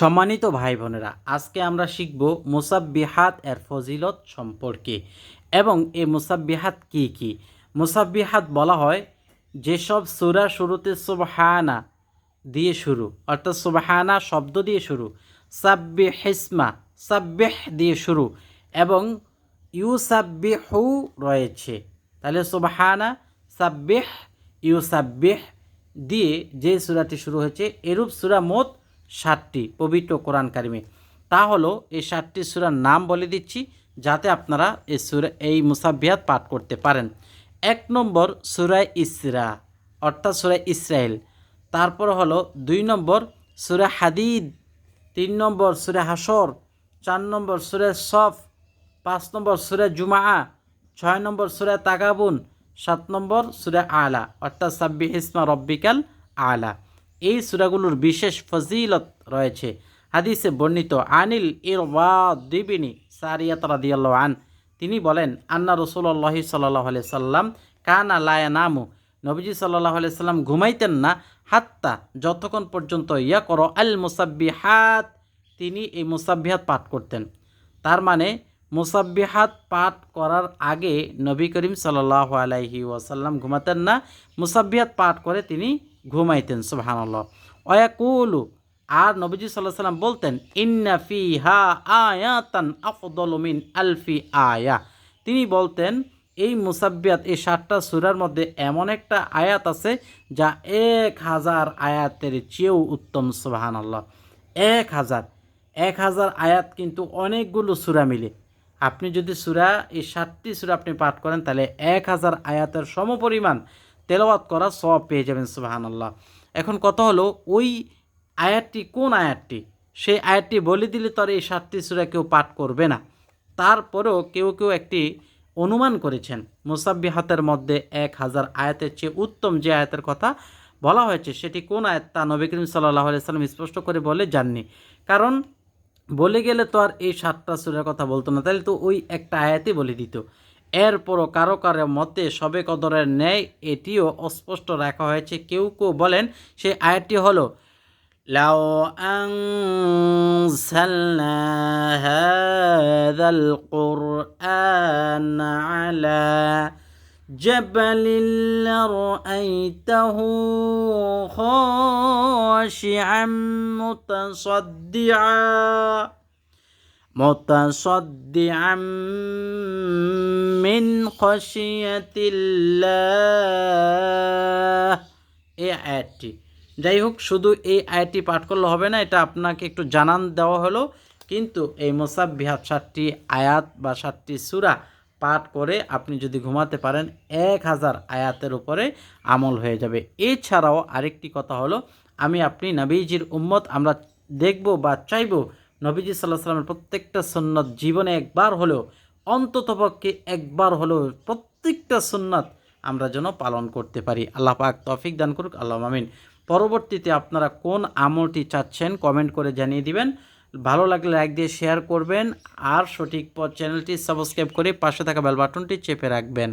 সম্মানিত ভাই বোনেরা আজকে আমরা শিখব মুসাব্বিহাত এর ফজিলত সম্পর্কে এবং এই মুসাব্বিহাত কি কি? মুসাব্বিহাত বলা হয় যেসব সুরা শুরুতে সুবহানা দিয়ে শুরু, অর্থাৎ সুবহানা শব্দ দিয়ে শুরু সাব্বি হিসমা সাব্বিহ দিয়ে শুরু এবং ইউসাব্বিহু রয়েছে। তাহলে সুবহানা, সাব্বিহ, ইউসাব্বিহ দিয়ে যে সূরাটি শুরু হয়েছে, এরূপ সূরা মোট ষাটটি পবিত্র কোরআন কারিমে। তা হলো এই সাতটি সুরার নাম বলে দিচ্ছি, যাতে আপনারা এই সূরা এই মুসাব্বিহাত পাঠ করতে পারেন। এক নম্বর সুরায় ইসরা, অর্থাৎ সুরায় ইসরায়েল তারপর হলো দুই নম্বর সূরা হাদিদ, তিন নম্বর সুরে হাসর চার নম্বর সুরে সফ, পাঁচ নম্বর সুরে জুমা ছয় নম্বর সুরে তাগাবুন, সাত নম্বর সুরে আলা, অর্থাৎ সাব্বি ইসমা রব্বিকাল আলা। এই সুরাগুলোর বিশেষ ফজিলত রয়েছে। হাদিসে বর্ণিত, আনিল ইর দিবিনী সারিয়াত আন তিনি বলেন, আন্না রসুল্লাহি সাল্লাহ সাল্লাম কানা লায়া নামু নবীজি সাল্লাহ সাল্লাম ঘুমাইতেন না, হাত্তা যতক্ষণ পর্যন্ত ইয়া করো আল মুসাব্বিহাত, তিনি এই মুসাব্বিহাত পাঠ করতেন। তার মানে মুসাব্বিহাত পাঠ করার আগে নবী করিম সাল্লাহ আলাইহি ওয়াসাল্লাম ঘুমাতেন না, মুসাব্বিহাত পাঠ করে তিনি ঘুমাইতেন, সুবহানাল্লাহ। অয়াকুলু আর নবীজি সাল্লাহ সাল্লাম বলতেন, ইন্না ফি হা আয়াতান আফদল মিন আলফি আয়া। তিনি বলতেন, এই মুসাব্বিয়াত, এই সাতটা সুরার মধ্যে এমন একটা আয়াত আছে, যা এক হাজার আয়াতের চেয়েও উত্তম, সুবহানাল্লাহ। এক হাজার এক হাজার আয়াত কিন্তু অনেকগুলো সুরা মিলে। আপনি যদি সুরা, এই সাতটি সুরা আপনি পাঠ করেন, তাহলে এক হাজার আয়াতের সমপরিমাণ তেলাওয়াত করা সব পেয়ে যাবেন সুবাহান আল্লাহ এখন কথা হলো, ওই আয়াতটি কোন আয়াতটি? সেই আয়াতটি বলে দিলে তো আর এই সাতটি সুরা কেউ পাঠ করবে না। তারপরেও কেউ কেউ একটি অনুমান করেছেন। মুসাব্বিহাতের মধ্যে এক হাজার আয়াতের চেয়ে উত্তম যে আয়াতের কথা বলা হয়েছে, সেটি কোন আয়াত তা নবী করিম সাল্লাহ সাল্লাম স্পষ্ট করে বলে যাননি। কারণ বলে গেলে তো আর এই সাতটা সুরের কথা বলতো না, তাহলে তো ওই একটা আয়াতই বলে দিত। এরপরও কারো কারো মতে সবে কদরের ন্যায় এটিও অস্পষ্ট রাখা হয়েছে কেউ কেউ বলেন সেই আয়াতটি হলো لو أنزلنا هذا القرآن على جبل لرأيته خاشعا متصدعا متصدعا من خشية الله এই আয়াতটি যাই হোক শুধু এই আয়াতটি পাঠ করলে হবে না এটা আপনাকে একটু জানান দেওয়া হলো কিন্তু এই মোসাব্বিহাত সাতটি আয়াত বা সাতটি সুরা পাঠ করে আপনি যদি ঘুমাতে পারেন এক হাজার আয়াতের উপরে আমল হয়ে যাবে এছাড়াও আরেকটি কথা হলো আমি আপনি নবীজির উম্মত আমরা দেখব বা চাইব নবীজি সাল্লাহ সাল্লামের প্রত্যেকটা সুন্নত জীবনে একবার হলেও অন্ততপক্ষে একবার হলেও প্রত্যেকটা সুন্নাত আমরা যেন পালন করতে পারি। আল্লাহ পাক তফিক দান করুক আল্লাহ মামিন পরবর্তীতে আপনারা কোন আমলটি চাচ্ছেন কমেন্ট করে জানিয়ে দিবেন। ভালো লাগলে লাইক দিয়ে শেয়ার করবেন আর সঠিক পথ চ্যানেলটি সাবস্ক্রাইব করে পাশে থাকা বেল বাটনটি চেপে রাখবেন।